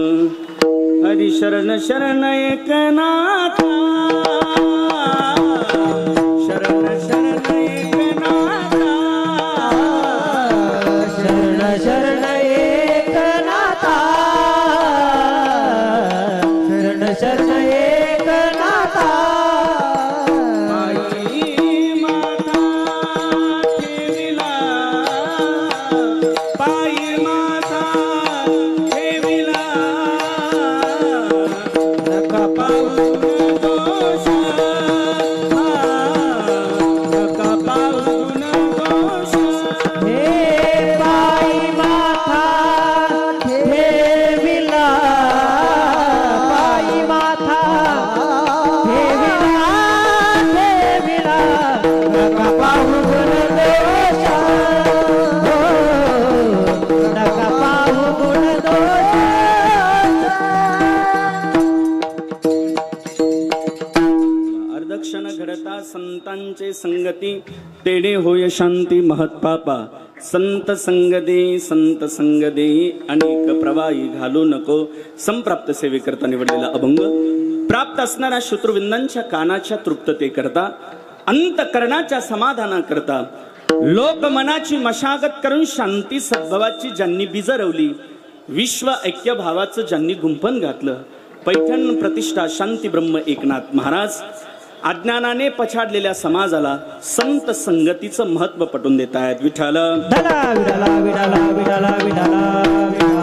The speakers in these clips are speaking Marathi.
हरी शरण शरण एकनाथा संगती तेडे होय शांती महत्पापा संत संगदे संत संगदे अनेक प्रवाही घालू नको. संप्राप्त सेवेकरता निवडलेला अभंग. प्राप्त असणाऱ्या शत्रुविंदांच्या कानाच्या तृप्तते करता अंतकरणाच्या समाधाना करता लोकमनाची मशागत करून शांती सद्भावाची ज्यांनी बीज रवली विश्व ऐक्य भावाचं ज्यांनी गुंफण घातलं. पैठण प्रतिष्ठा शांती ब्रह्म एकनाथ महाराज. अज्ञानाने पछाडलेल्या समाजाला संत संगतीचं महत्त्व पटवून देत आहेत विठ्ठल. विठाला विठाला विठाला विठाला विठाला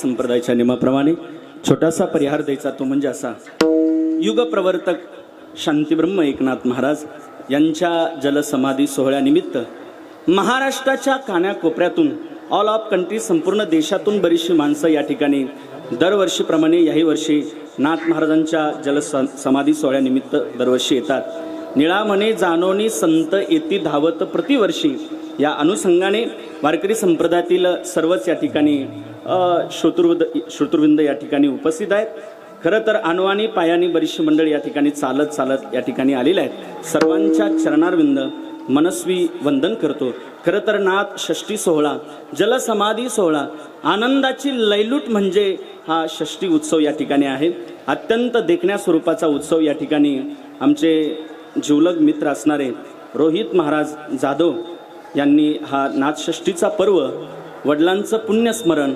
संप्रदायाच्या नियमाप्रमाणे छोटासा परिहार द्यायचा तो म्हणजे असा युग प्रवर्तक शांतीब्रह्म एकनाथ महाराज यांच्या जलसमाधी सोहळ्यानिमित्त महाराष्ट्राच्या कान्याकोपऱ्यातून ऑल ऑफ कंट्री संपूर्ण देशातून बरीचशी माणसं या ठिकाणी दरवर्षीप्रमाणे याही वर्षी नाथ महाराजांच्या जल समाधी सोहळ्यानिमित्त दरवर्षी येतात. निळामणे जानोनी संत येती धावत प्रतिवर्षी. या अनुषंगाने वारकरी संप्रदायातील सर्वच या ठिकाणी अ, श्रोतृवृंद या ठिकाणी उपस्थित आहेत. खरं तर अनवाणी पायानी बरीचशी मंडळ या ठिकाणी चालत चालत या ठिकाणी आलेल्या आहेत. सर्वांच्या चरणारविंद मनस्वी वंदन करतो. खरं तर नाथ षष्टी सोहळा जलसमाधी सोहळा आनंदाची लैलूट म्हणजे हा षष्टी उत्सव या ठिकाणी आहे. अत्यंत देखण्या स्वरूपाचा उत्सव या ठिकाणी आमचे जिवलग मित्र असणारे रोहित महाराज जाधव यांनी हा नाथषष्ठीचा पर्व वडिलांचं पुण्यस्मरण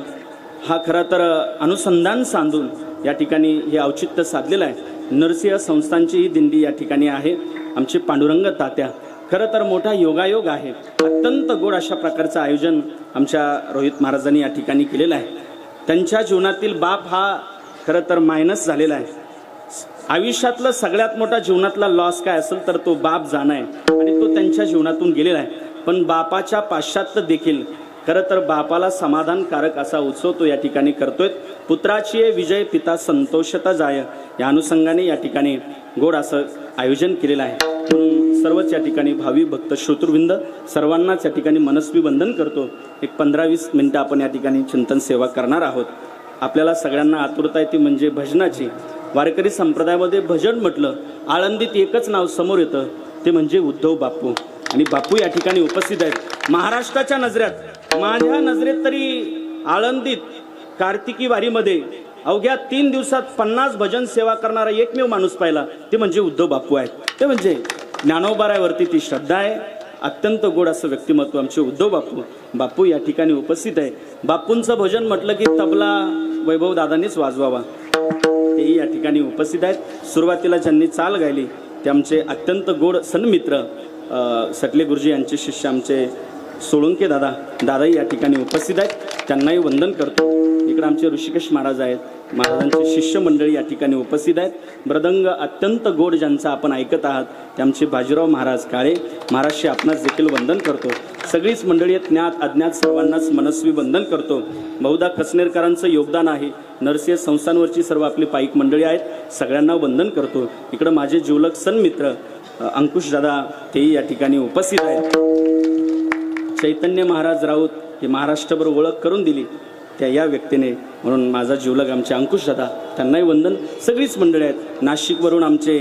हा खरा तर अनुसंधान सांधून या ठिकाणी हे औचित्य साधलेलं आहे. नरसिंह संस्थांची ही दिंडी या ठिकाणी आहे. आमचे पांडुरंग तात्या खरं तर मोठा योगायोग आहे. अत्यंत गोड अशा प्रकारचं आयोजन आमच्या रोहित महाराजांनी या ठिकाणी केलेलं आहे. त्यांच्या जीवनातील बाप हा खरं तर मायनस झालेला आहे. आयुष्यातलं सगळ्यात मोठा जीवनातला लॉस काय असेल तर तो बाप जाणं आहे. आणि तो त्यांच्या जीवनातून गेलेला आहे. पण बापाच्या पाश्चात्य देखील खरं तर बापाला समाधानकारक असा उत्सव तो या ठिकाणी करतोय. पुत्राची विजय पिता संतोषता जाय. या अनुषंगाने या ठिकाणी गोड असं आयोजन केलेलं आहे. म्हणून सर्वच या ठिकाणी भावी भक्त श्रोतृवृंद सर्वांनाच या ठिकाणी मनस्वी वंदन करतो. एक पंधरा वीस मिनटं आपण या ठिकाणी चिंतन सेवा करणार आहोत. आपल्याला सगळ्यांना आतुरता येते म्हणजे भजनाची. वारकरी संप्रदायामध्ये भजन म्हटलं आळंदीत एकच नाव समोर येतं ते म्हणजे उद्धव बापू आणि बापू या ठिकाणी उपस्थित आहेत. महाराष्ट्राच्या नजरेत माझ्या नजरेत तरी आळंदीत कार्तिकी वारीमध्ये अवघ्या तीन दिवसात पन्नास भजन सेवा करणारा एकमेव माणूस पाहिला ते म्हणजे उद्धव बापू आहेत. ते म्हणजे ज्ञानोबारावरती ती श्रद्धा आहे. अत्यंत गोड असं व्यक्तिमत्व आमचे उद्धव बापू बापू या ठिकाणी उपस्थित आहे. बापूंचं भजन म्हटलं की तबला वैभव दादांनीच वाजवावा. तेही या ठिकाणी उपस्थित आहेत. सुरुवातीला ज्यांनी चाल गायली ते आमचे अत्यंत गोड सन्मित्र सटले गुरुजी यांचे शिष्य आमचे सोळुंके दादा. दादाही या ठिकाणी उपस्थित आहेत. त्यांनाही वंदन करतो. इकडे आमचे ऋषिकेश महाराज आहेत. महाराजांचे शिष्य मंडळी या ठिकाणी उपस्थित आहेत. मृदंग अत्यंत गोड ज्यांचा आपण ऐकत आहात ते आमचे बाजीराव महाराज काळे. महाराजशी आपणास देखील वंदन करतो. सगळीच मंडळी ज्ञात अज्ञात सर्वांनाच मनस्वी वंदन करतो. बहुधा खसनेरकरांचं योगदान आहे. नरसिंह संस्थांवरची सर्व आपली पाईक मंडळी आहेत. सगळ्यांना वंदन करतो. इकडं माझे जीवलक सन्मित्र अंकुश दादा तेही या ठिकाणी उपस्थित आहेत. चैतन्य महाराज राऊत हे महाराष्ट्रभर ओळख करून दिली. त्या या व्यक्तीने म्हणून माझा जीवलग आमचे अंकुश दादा त्यांनाही वंदन. सगळीच मंडळी आहेत नाशिकवरून आमचे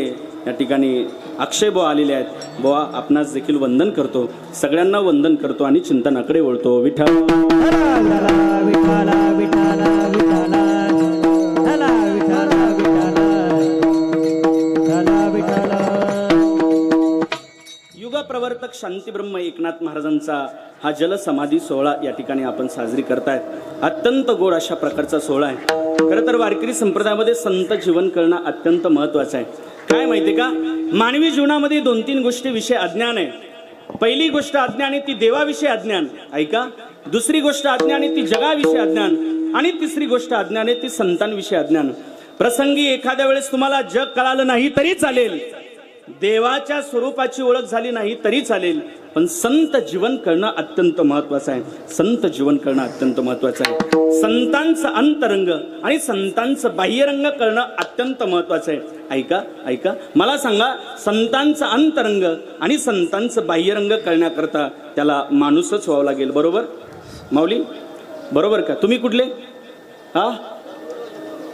या ठिकाणी अक्षय बुवा आलेले आहेत. बुवा आपणास देखील वंदन करतो. सगळ्यांना वंदन करतो आणि चिंतनाकडे वळतो. विठा प्रवर्तक शांतीब्रह्म एकनाथ महाराजांचा हा जलसमाधी सोहळा या ठिकाणी आपण साजरी करतायत. अत्यंत गोड अशा प्रकारचा सोहळा आहे. खरं तर वारकरी संप्रदायामध्ये संत जीवन करणं अत्यंत महत्वाचं आहे. काय माहिती का? मानवी जीवनामध्ये दोन तीन गोष्टी विषय अज्ञान आहे. पहिली गोष्ट अज्ञान आहे ती देवाविषयी अज्ञान. ऐका. दुसरी गोष्ट अज्ञान आहे ती जगाविषयी अज्ञान. आणि तिसरी गोष्ट अज्ञान आहे ती संतांविषयी अज्ञान. प्रसंगी एखाद्या वेळेस तुम्हाला जग कळालं नाही तरी चालेल. देवाच्या स्वरूपाची ओळख झाली नाही तरी चालेल. पण संत जीवन करणं अत्यंत महत्वाचं आहे. संत जीवन करणं अत्यंत महत्वाचं आहे. संतांचं अंतरंग आणि संतांचं बाह्यरंग करणं अत्यंत महत्वाचं आहे. ऐका ऐका. मला सांगा संतांचं अंतरंग आणि संतांचं बाह्यरंग करण्याकरता त्याला माणूसच व्हावं लागेल. बरोबर? माऊली? बरोबर का? तुम्ही कुठले? हा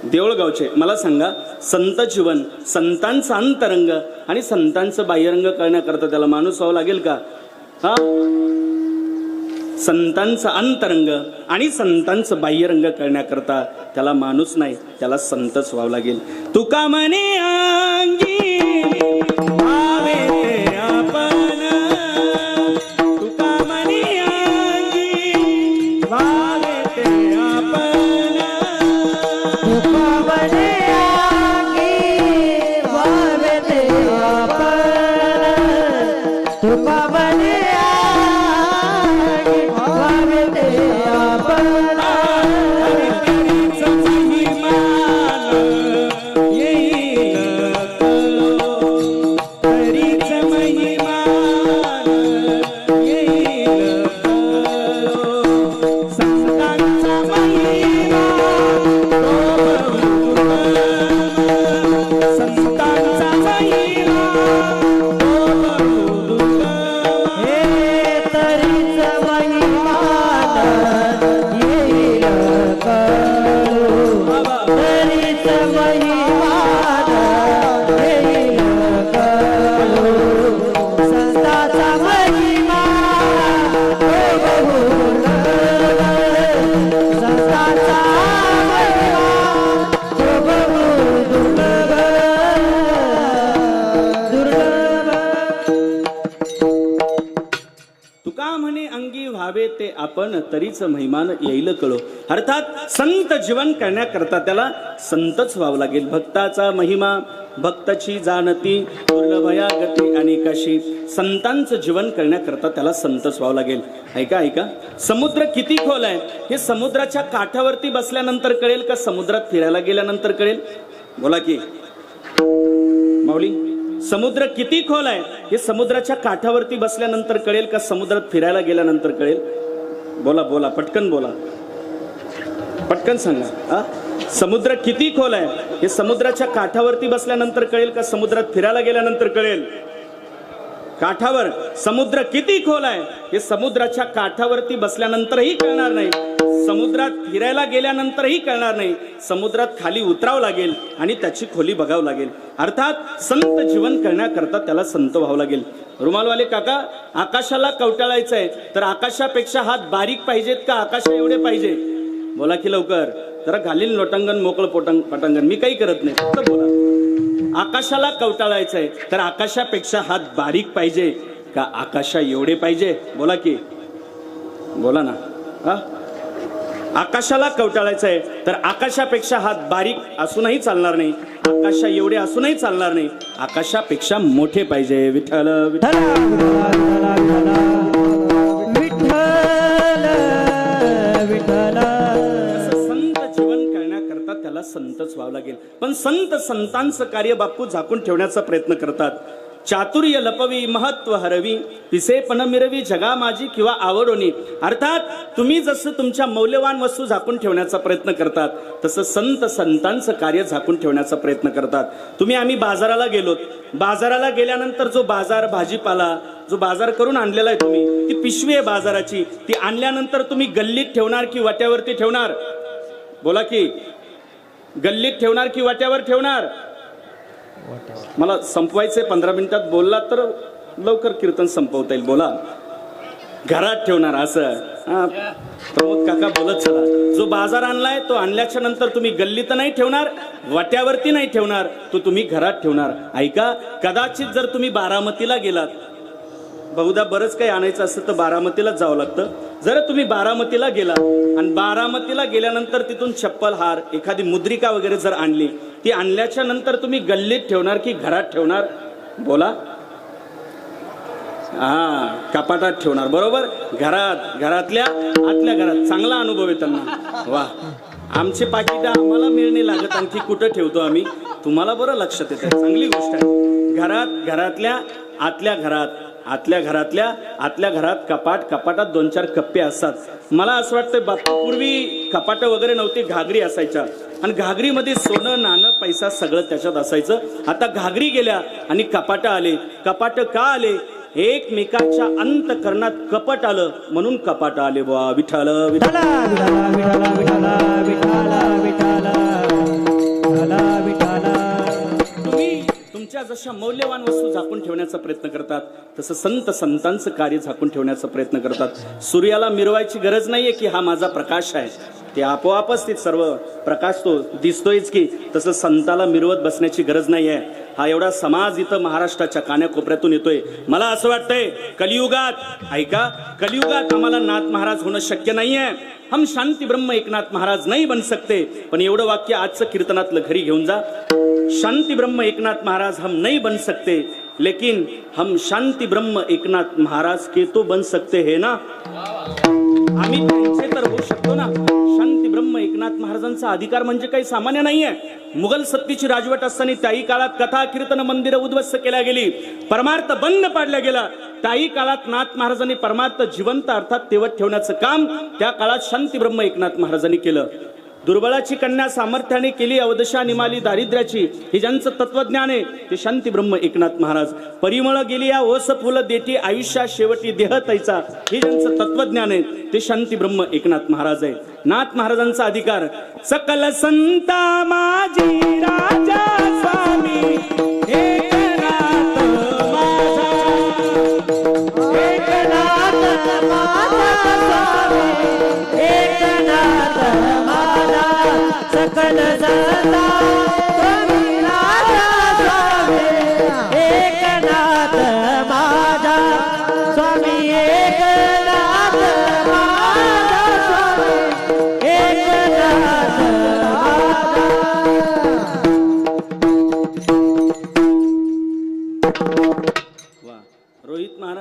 देवळगावचे. मला सांगा संत जीवन संतांचा अंतरंग आणि संतांचं बाह्यरंग करण्याकरता त्याला माणूस व्हावं लागेल का? हा? संतांचा अंतरंग आणि संतांचं बाह्यरंग करण्याकरता त्याला माणूस नाही त्याला संतच व्हावं लागेल. तुका म्हणे तरीच महिमान येईल कळो. अर्थात संत जीवन करण्याकरता त्याला संतच व्हावं लागेल. भक्ताचा महिमा भक्ताची जाणती दुर्लभया गती अनेकाशी संतांचं जीवन करण्याकरता त्याला संतच व्हावं लागेल. ऐका ऐका. समुद्र किती खोल आहे? हे समुद्राच्या काठावरती बसल्यानंतर कळेल का समुद्रात फिरायला गेल्यानंतर कळेल? बोला की. माऊली समुद्र किती खोल आहे? हे समुद्राच्या काठावरती बसल्यानंतर कळेल का समुद्रात फिरायला गेल्यानंतर कळेल? बोला बोला पटकन बोला. पटकन सांगा. हा? समुद्र किती खोल आहे? हे समुद्राच्या काठावरती बसल्यानंतर कळेल का? समुद्रात फिरायला गेल्यानंतर कळेल. काठावर समुद्र किती खोल आहे? हे समुद्राच्या काठावरती बसल्यानंतरही कळणार नाही. समुद्रात फिरायला गेल्यानंतरही कळणार नाही. समुद्रात खाली उतरावं लागेल आणि त्याची खोली बघावं लागेल. अर्थात संत जीवन करण्याकरता त्याला संत व्हावं लागेल. रुमालवाले काका आकाशाला कवटाळायचं आहे तर आकाशापेक्षा हात बारीक पाहिजेत का? आकाशा एवढे पाहिजे. बोला की लवकर. जरा घालील लोटांगण मोकळं पोटांग पटांगण. मी काही करत नाही. फक्त बोला. आकाशाला कवटाळायचंय. तर आकाशापेक्षा हात बारीक पाहिजे का आकाशा एवढे पाहिजे? बोला की. बोला ना. हा? आकाशाला कवटाळायचं आहे तर आकाशापेक्षा हात बारीक असूनही चालणार नाही. आकाशा एवढे असूनही चालणार नाही. आकाशापेक्षा मोठे पाहिजे. विठ्ठल विठ्ठल. संतच व्हावं लागेल. पण संत संतांचं कार्य बापू झाकून ठेवण्याचा प्रयत्न करतात. चातुर्य लपवी महत्त्व हरवी पिसेपण मिरवी जगा माझी किंवा आवडोनी. अर्थात तुम्ही जसं तुमच्या मौल्यवान वस्तू झाकून ठेवण्याचा प्रयत्न करतात तसं संत संतांचं कार्य झाकून ठेवण्याचा प्रयत्न करतात. तुम्ही आम्ही बाजाराला गेलोत बाजाराला गेल्यानंतर जो बाजार भाजीपाला जो बाजार करून आणलेला आहे तुम्ही ती पिशवी आहे बाजाराची. ती आणल्यानंतर तुम्ही गल्लीत ठेवणार की वाट्यावरती ठेवणार? बोला की. गल्लीत ठेवणार की वाट्यावर ठेवणार? मला संपवायचंय पंधरा मिनिटात बोलला तर लवकर कीर्तन संपवता येईल बोला. घरात ठेवणार असं. प्रमोद काका बोलत चला. जो बाजार आणलाय तो आणल्याच्या नंतर तुम्ही गल्लीत नाही ठेवणार वाट्यावरती नाही ठेवणार तो तुम्ही घरात ठेवणार. ऐका कदाचित जर तुम्ही बारामतीला गेलात बहुधा बरंच काही आणायचं असतं तर बारामतीलाच जावं लागतं. जर तुम्ही बारामतीला गेला आणि बारामतीला गेल्यानंतर तिथून चप्पल हार एखादी मुद्रिका वगैरे जर आणली ती आणल्याच्या नंतर तुम्ही गल्लीत ठेवणार की घरात ठेवणार? बोला. हा कपाटात ठेवणार बरोबर? घरात घरातल्या आतल्या घरात. चांगला अनुभव आहे त्यांना. वा. आमचे पाकिट आम्हाला मिळणे लागत आणखी कुठं ठेवतो आम्ही? तुम्हाला बरं लक्षात येतं चांगली गोष्ट आहे. घरात घरातल्या आतल्या घरात. आतल्या घरातल्या आतल्या घरात कपाट कपाटात दोन चार कप्पे असतात. मला असं वाटतं पूर्वी कपाट वगैरे नव्हती घागरी असायच्या. आणि घागरीमध्ये सोनं नाणं पैसा सगळं त्याच्यात असायचं. आता घागरी गेल्या आणि कपाट आले. कपाट का आले? एकमेकाच्या अंतकरणात कपट आलं. म्हणून कपाट आले बुवा विठाल विठाला विठाला विठाला विठाला जशा मौल्यवान वस्तू झाकून ठेवण्याचा प्रयत्न करतात तसं संत संतांचं कार्य झाकून ठेवण्याचा प्रयत्न करतात. सूर्याला मिरवायची गरज नाहीये की हा माझा प्रकाश आहे. ते आपोआपच ते सर्व. प्रकाश तो दिसतोयच की तसं संताला मिरवत बसण्याची गरज नाहीये. हा एवढा समाज इथं महाराष्ट्राच्या कान्याकोपऱ्यातून येतोय. मला असं वाटतंय कलियुगात ऐका कलियुगात आम्हाला नाथ महाराज होणं शक्य नाहीये. हम शांती ब्रह्म एकनाथ महाराज नाही बन सकते. पण एवढं वाक्य आजचं कीर्तनातलं घरी घेऊन जा. शांती ब्रह्म एकनाथ महाराज हम नाही बन सकते. लेकिन हम शांति ब्रह्म एकनाथ महाराज के तो बन सकते हैं ना? आम्ही त्यांचे तर होऊ शकतो ना? शांती ब्रह्म एकनाथ महाराजांचा अधिकार म्हणजे काही सामान्य नाहीये. मुघल सत्तेची राजवट असताना त्याही काळात कथा कीर्तन मंदिर उद्ध्वस्त केल्या गेली. परमार्थ बंद पाडल्या गेला. त्याही काळात नाथ महाराजांनी परमार्थ जिवंत अर्थात तेवत ठेवण्याचं काम त्या काळात शांती ब्रह्म एकनाथ महाराजांनी केलं. दुर्बळाची कन्या सामर्थ्याने केली अवदशा निमाली दारिद्र्याची हे ज्यांचं तत्वज्ञान आहे ते शांती ब्रह्म एकनाथ महाराज. परिमळ गेली या ओस फुल देठी आयुष्या शेवटी देह तैचा हे ज्यांचं तत्वज्ञान आहे ते शांती ब्रह्म एकनाथ महाराज आहे. नाथ महाराजांचा अधिकार सकल संता माझी राजा. मनसता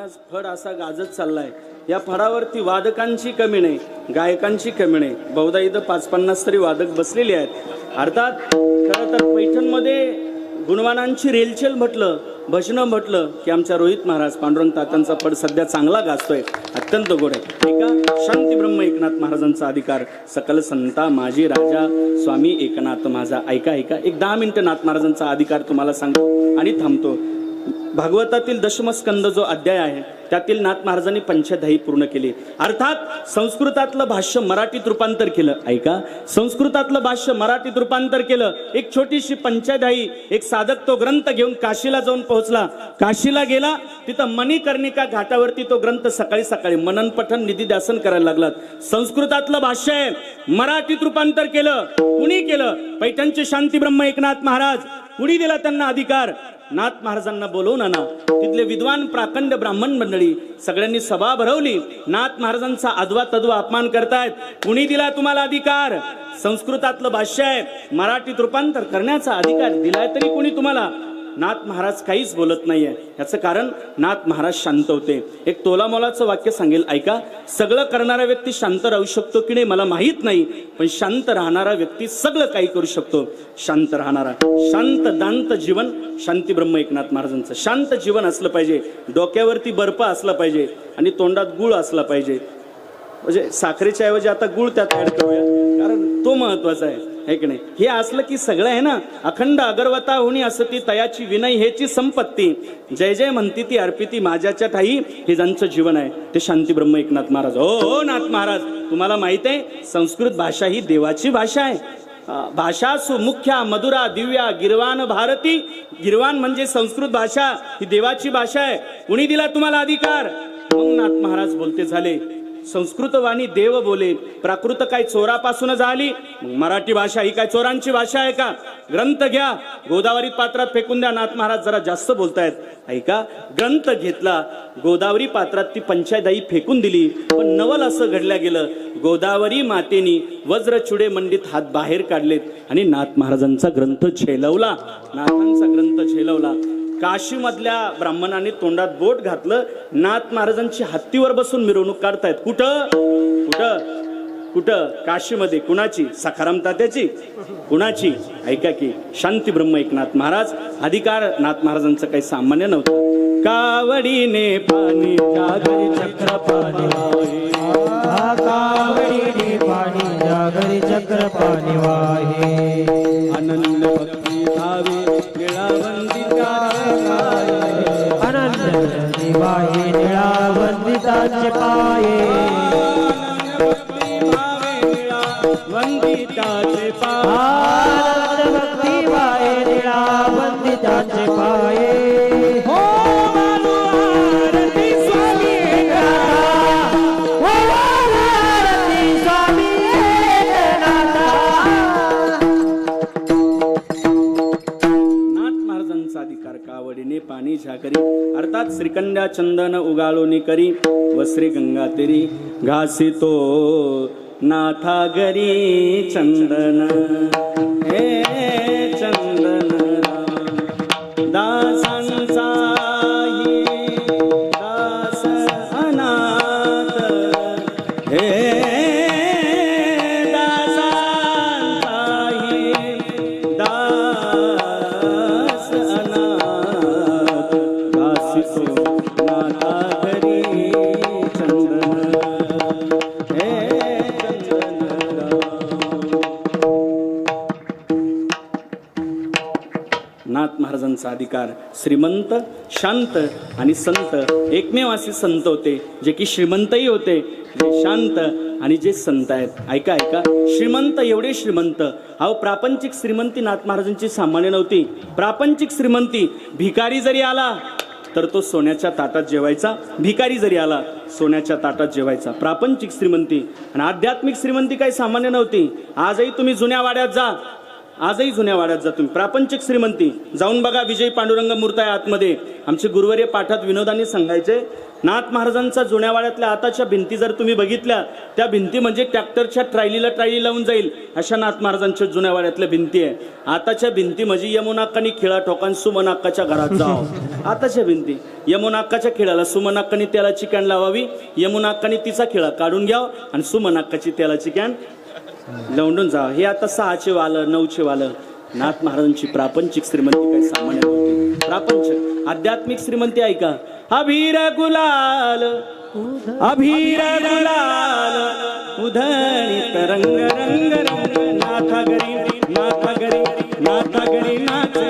आज फड असा गाजत चाललाय. या फडावरती वादकांची कमी नाही गायकांची कमी नाही. बहुधा इथं पाच पन्नास तरी वादक बसलेले आहेत. अर्थात खरं तर पैठणमध्ये गुणवानांची रेलचेल म्हटलं भजनं म्हटलं की आमच्या रोहित महाराज पांडुरंग तात्यांचा फड सध्या चांगला गाजतोय अत्यंत गोड आहे. एका शांती ब्रह्म एकनाथ महाराजांचा अधिकार सकल संता माझी राजा स्वामी एकनाथ माझा. ऐका ऐका एक दहा मिनिटं नाथ महाराजांचा अधिकार तुम्हाला सांगतो आणि थांबतो. भागवतातील दशमस्कंद जो अध्याय आहे त्यातील नाथ महाराजांनी पंचधाई पूर्ण केली. अर्थात संस्कृतातलं भाष्य मराठीत रूपांतर केलं. ऐका संस्कृतातलं भाष्य मराठीत रूपांतर केलं. एक छोटीशी पंचधाई एक साधक तो ग्रंथ घेऊन काशीला जाऊन पोहोचला. काशीला गेला तिथं मणिकर्णिका घाटावरती तो ग्रंथ सकाळी सकाळी मनन पठन निधी द्यासन करायला लागलात संस्कृतातलं भाष्य आहे मराठीत रूपांतर केलं. कुणी केलं? पैठणचे शांती ब्रह्म एकनाथ महाराज. कुणी दिला त्यांना अधिकार? नाथ महाराजांना बोलवून आणा. तिथले विद्वान प्राखंड ब्राह्मण मंडळी सगळ्यांनी सभा भरवली. नाथ महाराजांचा अदवा तद्वा अपमान करतायत. कुणी दिला तुम्हाला अधिकार? संस्कृतातलं भाष्य आहे मराठीत रूपांतर करण्याचा अधिकार दिलाय तरी कुणी तुम्हाला? नाथ महाराज काहीच बोलत नाहीये. याचं कारण नाथ महाराज शांत होते. एक तोलामोलाचं वाक्य सांगेल ऐका. सगळं करणारा व्यक्ती शांत राहू शकतो की नाही मला माहीत नाही पण शांत राहणारा व्यक्ती सगळं काही करू शकतो. शांत राहणारा. शांत दांत जीवन शांती ब्रह्म एकनाथ महाराजांचं. शांत जीवन असलं पाहिजे. डोक्यावरती बर्फ असला पाहिजे आणि तोंडात गुळ असला पाहिजे. म्हणजे साखरेच्या ऐवजी आता गुळ त्यात ऍड करूया. कारण तो महत्त्वाचा आहे. है की नाही? हे असलं की सगळं आहे ना? अखंड अगरवता होणी असती तयाची विनय हेची संपत्ती. जय जय म्हणती ती अर्पिती माझ्याच्या ठाई हे ज्यांचं जीवन आहे ते शांती ब्रह्म एकनाथ महाराज. हो हो नाथ महाराज. तुम्हाला माहीत आहे संस्कृत भाषा ही देवाची भाषा आहे. भाषा सुमुख्या मधुरा दिव्या गिरवान भारती. गिरवान म्हणजे संस्कृत भाषा ही देवाची भाषा आहे. कुणी दिला तुम्हाला अधिकार? मग नाथ महाराज बोलते झाले. संस्कृत वाणी देव बोले. प्राकृत काय चोरापासून झाली? मराठी भाषा ही काय चोरांची भाषा आहे का? ग्रंथ घ्या. गोदावरी पात्रात फेकून द्या. नाथ महाराज जरा जास्त बोलतायत. ऐका ग्रंथ घेतला. गोदावरी पात्रात ती पंचायदाई फेकून दिली. पण नवल असं घडल्या गेलं. गोदावरी मातेनी वज्रचुडे मंडित हात बाहेर काढलेत आणि नाथ महाराजांचा ग्रंथ झेलवला. नाथांचा ग्रंथ झेलवला. काशीमधल्या ब्राह्मणाने तोंडात बोट घातलं. नाथ महाराजांची हत्तीवर बसून मिरवणूक काढतायत. कुठं? कुठं? कुठं? काशीमध्ये. कुणाची? सखाराम तात्याची? कुणाची? ऐका की शांती ब्रह्म एकनाथ महाराज. अधिकार नाथ महाराजांचं काही सामान्य नव्हतं. कावडीने पाणी जागरी चक्र पाणी वाहे. कावडीने पाणी जागरी चक्र पाणी वाहे. आनंद दिवाही निळा वंदिताचे पाये. वंदिताचे पाय. श्रीकंड्या चंदन उगाळोनी करी वस्त्री गंगा तेरी घासी तो नाथागरी चंदन। हे श्रीमंत शांत आणि संत. एकमेव असे संत होते जे की श्रीमंतही होते जे शांत आणि जे संत आहेत. ऐका ऐका. श्रीमंत एवढे श्रीमंत. अहो प्रापंचिक श्रीमंती नाथ महाराजांची सामान्य नव्हती. प्रापंचिक श्रीमंती भिकारी जरी आला तर तो सोन्याच्या ताटात जेवायचा. भिकारी जरी आला सोन्याच्या ताटात जेवायचा. प्रापंचिक श्रीमंती. आणि आध्यात्मिक श्रीमंती काही सामान्य नव्हती. आजही तुम्ही जुन्या वाड्यात जा. आजही जुन्या वाड्यात जा तुम्ही प्रापंचिक श्रीमंती. जाऊन बघा विजय पांडुरंग मूर्त आहे आतमध्ये. आमचे गुरुवर्य पाठात विनोदाने सांगायचे नाथ महाराजांचा जुन्या वाड्यातल्या आताच्या भिंती जर तुम्ही बघितल्या त्या भिंती म्हणजे ट्रॅक्टरच्या ट्रायलीला ट्रायली लावून जाईल अशा नाथ महाराजांच्या जुन्या वाड्यातल्या भिंती आहे. आताच्या भिंती म्हणजे यमुनाक्कानी खिळा ठोकान सुमनाक्काच्या घरात जाव आताच्या भिंती. यमुनाक्काच्या खिळाला सुमनाक्कानी तेलाची कॅन लावावी यमुनाक्कानी तिचा खिळा काढून घ्याव आणि सुमनाक्काची तेलाची कॅन लवंडून जा. हे आता सहाचे वालं नऊचे वालं. नाथ महाराजांची प्रापंचिक श्रीमंती काय सामान्य नव्हती प्रापंचिक आध्यात्मिक श्रीमंती ऐका अभिर गुलाल अभिर गुलाल उधळी तरंग रंग रंग नाथा गरी नाथा गरी नाथा गरी नाचे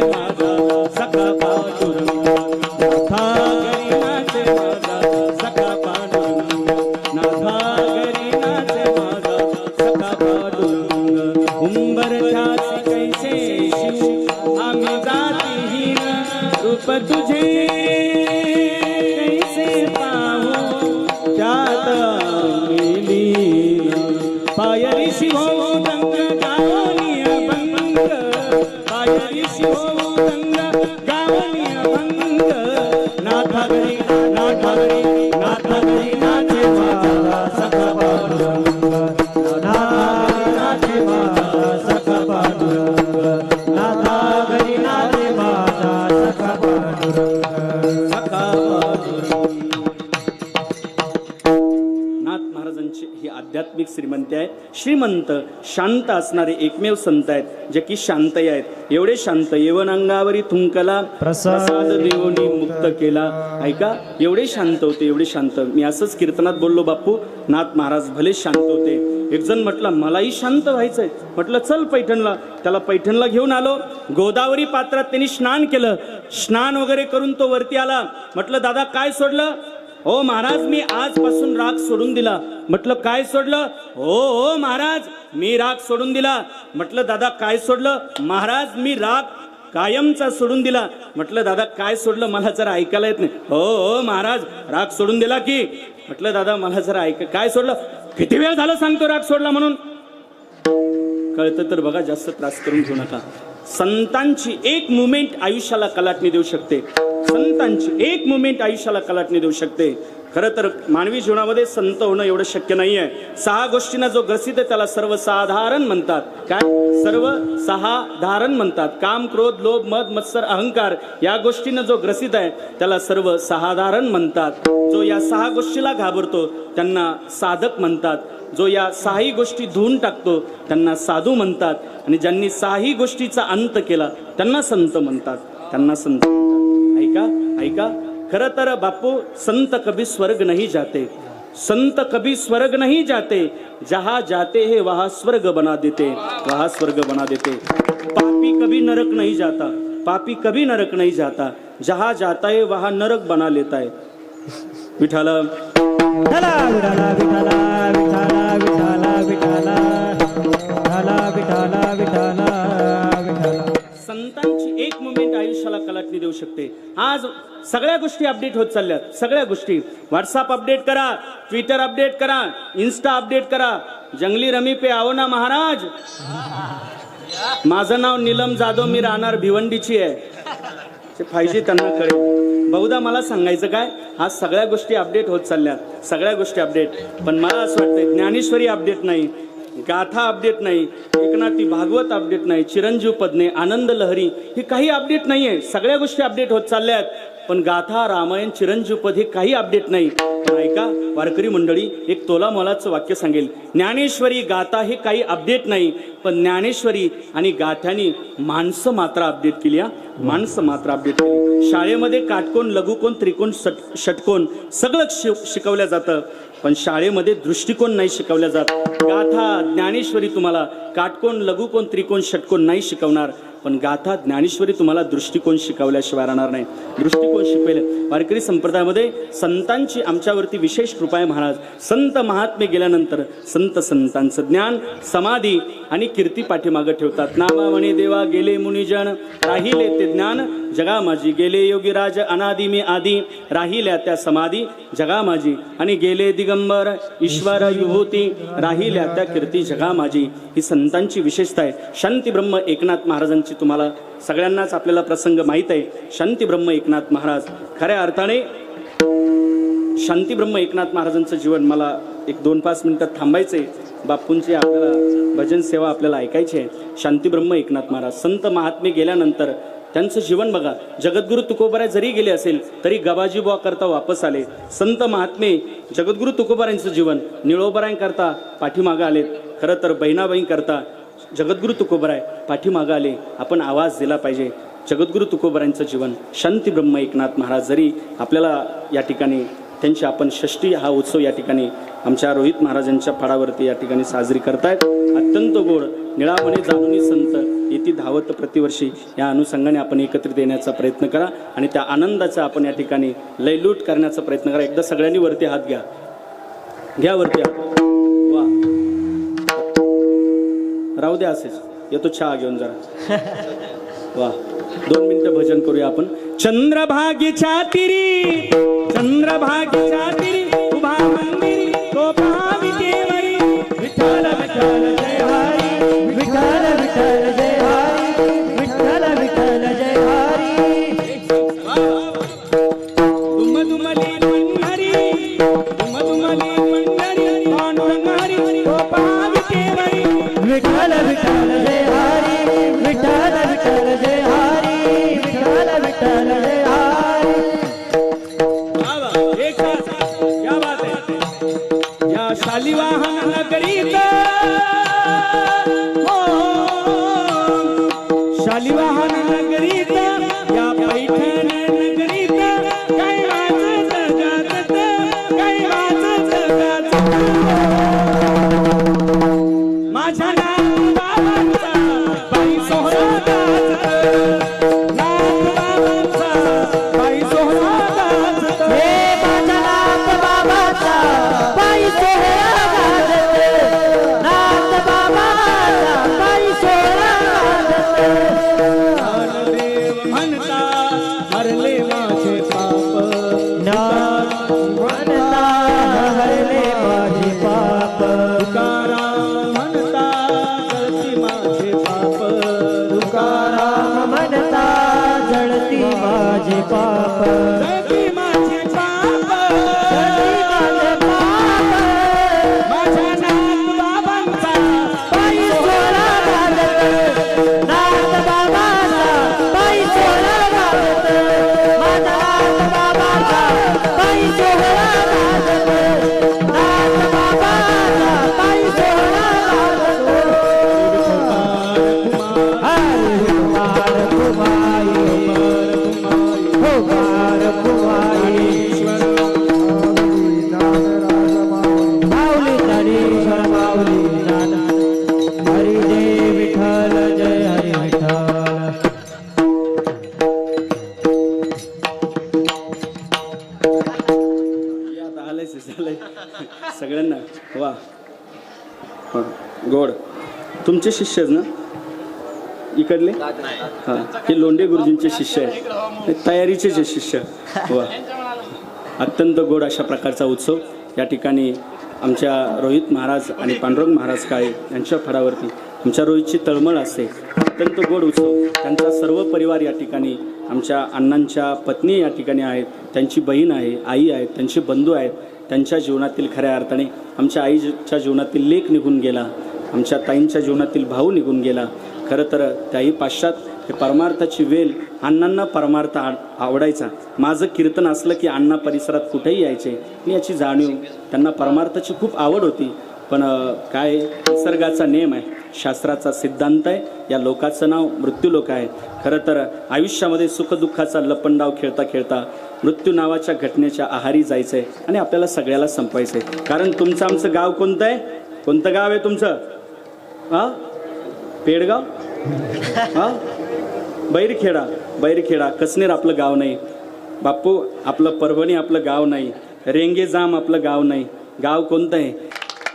श्रीमंती शांत असणारे एकमेव संत आहेत जे की शांतही आहेत. एवढे शांत येवन अंगावरी थुंकला प्रसाद प्रसाद देवनी मुक्त केला. ऐका एवढे शांत होते एवढे शांत. मी असंच कीर्तनात बोललो बापू. नाथ महाराज भले शांत होते. एक जण म्हटलं मलाही शांत व्हायचंय. म्हटलं चल पैठणला. त्याला पैठणला घेऊन आलो. गोदावरी पात्रात त्यांनी स्नान केलं. स्नान वगैरे करून तो वरती आला. म्हटलं दादा काय सोडलं? हो महाराज मी आजपासून राग सोडून दिला. म्हटलं काय सोडलं? हो हो महाराज मी राग सोडून दिला. म्हटलं दादा काय सोडलं? महाराज मी राग कायमचा सोडून दिला. म्हटलं दादा काय सोडलं? मला जरा ऐकायला येत नाही. हो हो महाराज राग सोडून दिला की. म्हटलं दादा मला जरा ऐक काय सोडलं? किती वेळ झालं सांगतो राग सोडला म्हणून. कळतं तर बघा जास्त त्रास करून घेऊ नका. संतांची एक मुमेंट आयुष्याला कलाटणी देऊ शकते. संतांची एक मुमेंट आयुष्याला कलाटणी देऊ शकते. खरं तर मानवी जीवनामध्ये संत होणं एवढं शक्य नाहीये. सहा गोष्टींना जो ग्रसित आहे त्याला सर्वसाधारण म्हणतात. काय? सर्व सहाधारण म्हणतात. काम क्रोध लोभ मद मत्सर अहंकार या गोष्टींना जो ग्रसित आहे त्याला सर्व सहाधारण म्हणतात. जो या सहा गोष्टीला घाबरतो त्यांना साधक म्हणतात. जो या सहाही गोष्टी धुवून टाकतो त्यांना साधू म्हणतात. आणि ज्यांनी सहाही गोष्टीचा अंत केला त्यांना संत म्हणतात. त्यांना संत म्हणतात. ऐका ऐका खरं तर बापू, संत कभी स्वर्ग नहीं जाते। संत कभी स्वर्ग नहीं जाते। जहा जाते है, वहा स्वर्ग बना देते। वहा स्वर्ग बना देते। पापी कभी नरक नहीं जाता। पापी कभी नरक नहीं जाता। जहा जाता है, वहा नरक बना लेता है। विठाला विठला विठला देऊ शकते. आज सगळ्या गोष्टी अपडेट होत चालल्यात. सगळ्या गोष्टी. व्हॉट्सअप अपडेट करा ट्विटर अपडेट करा इन्स्टा अपडेट करा. जंगली रमी पे आओ ना महाराज. माझं नाव नीलम जाधव मी राहणार भिवंडीची आहे. फायजी त्यांना कळेल. बहुधा मला सांगायचं काय? आज सगळ्या गोष्टी अपडेट होत चालल्यात. सगळ्या गोष्टी अपडेट पण मला असं वाटतंय ज्ञानेश्वरी अपडेट नाही. गाथा अपडेट नाही एकनाथी भागवत अपडेट नाही चिरंजीव पदने आनंद लहरी ही काही अपडेट नाहीये. सगळ्या गोष्टी अपडेट होत चालल्यात. पण गाथा रामायण चिरंजीव पद हे काही अपडेट नाही. ऐका वारकरी मंडळी एक तोला मोलाचं वाक्य सांगेल. ज्ञानेश्वरी गाथा हे काही अपडेट नाही पण ज्ञानेश्वरी आणि गाथ्यानी माणसं मात्र अपडेट केली हा. माणसं मात्र अपडेट केली. शाळेमध्ये काटकोन लघुकोण त्रिकोण षटकोण षटकोन सगळं शिकवलं जातं. पण शाळेमध्ये दृष्टिकोन नाही शिकवल्या जात. गाथा ज्ञानेश्वरी तुम्हाला काटकोन लघुकोण त्रिकोण षटकोन नाही शिकवणार. पण गाथा ज्ञानेश्वरी तुम्हाला दृष्टिकोन शिकवल्याशिवाय राहणार नाही. दृष्टिकोन शिकवेल. वारकरी संप्रदायामध्ये संतांची आमच्यावरती विशेष कृपा आहे महाराज. संत महात्मे गेल्यानंतर संत संतांचं ज्ञान समाधी आणि कीर्ती पाठीमागं ठेवतात. नामा म्हणे देवा गेले मुनिजन राहिले ते ज्ञान जगा माझी गेले योगी राज अनादि मी आदी. राहिल्या त्या समाधी जगा माझी आणि गेले दिगंबर ईश्वर विभूती. राहिल्या त्या कीर्ती जगा माझी ही संतांची विशेषता आहे. शांती ब्रह्म एकनाथ महाराजांची तुम्हाला सगळ्यांनाच आपल्याला प्रसंग माहीत आहे. शांती ब्रह्म एकनाथ महाराज. खऱ्या अर्थाने शांती ब्रह्म एकनाथ महाराजांचं जीवन मला एक दोन पाच मिनिटात थांबायचंय. बापूंची आपल्याला भजन सेवा आपल्याला ऐकायची आहे. शांती ब्रह्म एकनाथ महाराज. संत महात्मे गेल्यानंतर त्यांचं जीवन बघा. जगद्गुरु तुकोबराय जरी गेले असेल तरी गबाजी बुवा करता वापस आले. संत महात्मे जगद्गुरु तुकोबारायांचं जीवन निळोबरायांकरता पाठीमागं आले खरं तर बहिणाबाईंकरता जगद्गुरु तुकोबराय पाठीमागं आले. आपण आवाज दिला पाहिजे. जगद्गुरु तुकोबरांचं जीवन. शांती ब्रह्म एकनाथ महाराज जरी आपल्याला या ठिकाणी त्यांची आपण षष्टी हा उत्सव या ठिकाणी आमच्या रोहित महाराजांच्या फळावरती या ठिकाणी साजरी करतायत. अत्यंत गोड निळामणे जाणूनी संत. येथे धावत प्रतिवर्षी या अनुषंगाने आपण एकत्रित येण्याचा प्रयत्न करा आणि त्या आनंदाचा आपण या ठिकाणी लयलूट करण्याचा प्रयत्न करा. एकदा सगळ्यांनी वरती हात घ्या. घ्या वरती हात. वा. राहू द्या असेच. येतो चहा घेऊन जरा. वा. दोन मिनिटं भजन करूया आपण. चंद्रभागीच्या तिरी. चंद्रभागीच्या तिरी. शिष्यच शिष्य आहेत ना? इकडले? हा. हे लोंढे गुरुजींचे शिष्य आहेत. हे तयारीचेच शिष्य वा. अत्यंत गोड अशा प्रकारचा उत्सव. या ठिकाणी आमच्या रोहित महाराज आणि पांडुरंग महाराज काळे यांच्या फडावरती आमच्या रोहितची तळमळ असते. अत्यंत गोड उत्सव. त्यांचा सर्व परिवार या ठिकाणी आमच्या अण्णांच्या पत्नी या ठिकाणी आहेत. त्यांची बहीण आहे आई आहेत त्यांचे बंधू आहेत. त्यांच्या जीवनातील खऱ्या अर्थाने आमच्या आईच्या जीवनातील लेख निघून गेला. आमच्या ताईंच्या जीवनातील भाऊ निघून गेला. खरं तर त्याही पाश्चात हे परमार्थाची वेल अण्णांना परमार्थ आ- आवडायचा. माझं कीर्तन असलं की अण्णा परिसरात कुठेही यायचे. मी याची जाणीव त्यांना परमार्थाची खूप आवड होती. पण काय निसर्गाचा नियम आहे शास्त्राचा सिद्धांत आहे या लोकाचं नाव मृत्यूलोक आहे. खरं तर आयुष्यामध्ये सुखदुःखाचा लपंडाव खेळता खेळता मृत्यू नावाच्या घटनेच्या आहारी जायचं आहे आणि आपल्याला सगळ्याला संपायचं आहे कारण तुमचं आमचं गाव कोणतं आहे? कोणतं गाव आहे तुमचं? हां? पेडगाव? हां? बैरखेडा. बैरखेडा. कसनेर आपलं गाव नाही. बापू आपलं परभणी आपलं गाव नाही. रेंगे जाम आपलं गाव नाही. गाव कोणतं आहे?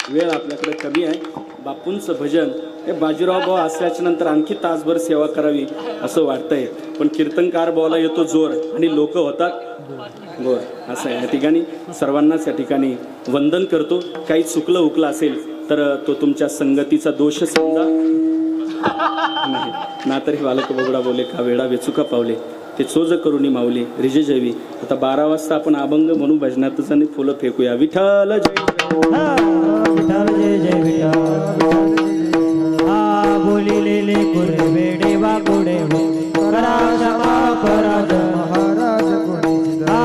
वेळ आपल्याकडे कमी आहे. बापूंचं भजन. हे बाजीराव भाऊ असल्याच्या नंतर आणखी तासभर सेवा करावी असं वाटतंय. पण कीर्तनकार भावाला येतो जोर आणि लोक होतात. गोर असं आहे. या ठिकाणी सर्वांनाच या ठिकाणी वंदन करतो. काही चुकलं उकलं असेल तर तो तुमच्या संगतीचा दोष समजा. नाही ना हे बालक बोगडा बोले का वेडा वेचुका पावले. ते चोज करुणी माऊले रिजे जैवी. आता बारा वाजता आपण अभंग म्हणून भजनातच आणि फुलं फेकूया. विठ्ठल जय विठ्ठल जय जय विठ्ठल. बोलिलेले कुरे वेडे वा गोडे करा क्षमा पराज महाराज हा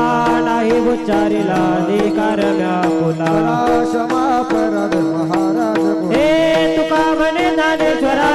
नाही उच्चारिला अधिकार व्यापुला. क्षमा पराध महाराज हे तुका म्हणे ज्ञानेश्वरा